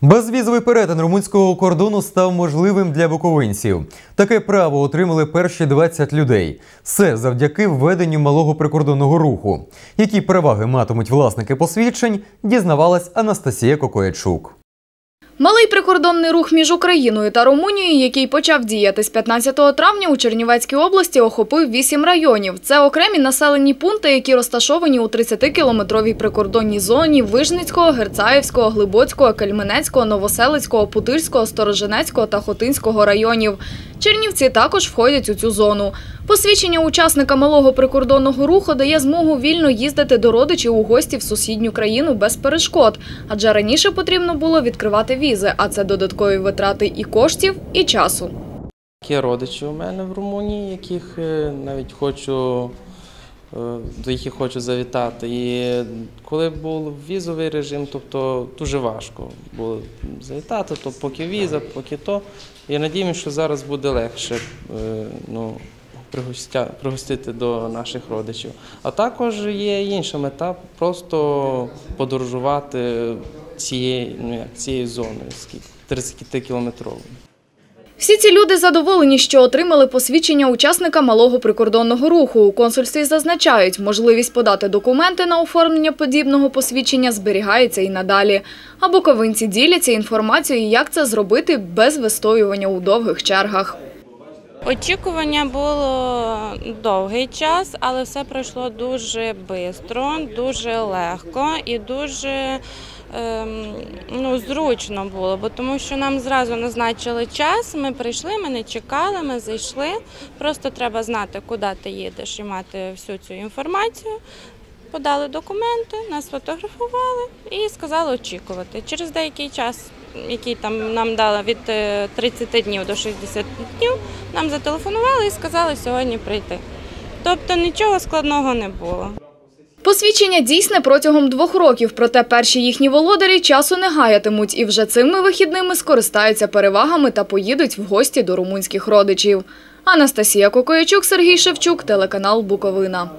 Безвізовий перетин румунського кордону став можливим для буковинців. Таке право отримали перші 20 людей. Все завдяки введенню малого прикордонного руху. Які переваги матимуть власники посвідчень, дізнавалась Анастасія Кокоячук. Малий прикордонний рух між Україною та Румунією, який почав діяти з 15 травня у Чернівецькій області, охопив вісім районів. Це окремі населені пункти, які розташовані у 30-кілометровій прикордонній зоні Вижницького, Герцаївського, Глибоцького, Кельменецького, Новоселицького, Путильського, Сторожинецького та Хотинського районів. Чернівці також входять у цю зону. Посвідчення учасника малого прикордонного руху дає змогу вільно їздити до родичів у гості в сусідню країну без перешкод, адже раніше потрібно було відкривати візи, а це додаткові витрати і коштів, і часу. Є родичі у мене в Румунії, яких е, навіть хочу, е, до яких хочу завітати. І коли був візовий режим, тобто дуже важко було завітати, то поки віза, поки то. І надіємося, що зараз буде легше е, ну, пригостити до наших родичів. А також є інша мета просто подорожувати цією, ну, як, зоною, скільки 30 кілометровою. Всі ці люди задоволені, що отримали посвідчення учасника малого прикордонного руху. У консульстві зазначають, можливість подати документи на оформлення подібного посвідчення зберігається і надалі. А буковинці діляться інформацією, як це зробити без вистоювання у довгих чергах. Очікування було довгий час, але все пройшло дуже швидко, дуже легко і дуже ем, ну, зручно було, бо тому що нам зразу назначили час. Ми прийшли, ми не чекали, ми зайшли. Просто треба знати, куди ти їдеш і мати всю цю інформацію. Подали документи, нас фотографували і сказали очікувати. Через деякий час, який там нам дали від е, 30 днів до 60 днів, нам зателефонували і сказали сьогодні прийти. Тобто нічого складного не було. Посвідчення дійсне протягом двох років, проте перші їхні володарі часу не гаятимуть і вже цими вихідними скористаються перевагами та поїдуть в гості до румунських родичів. Анастасія Кокоячук, Сергій Шевчук, телеканал Буковина.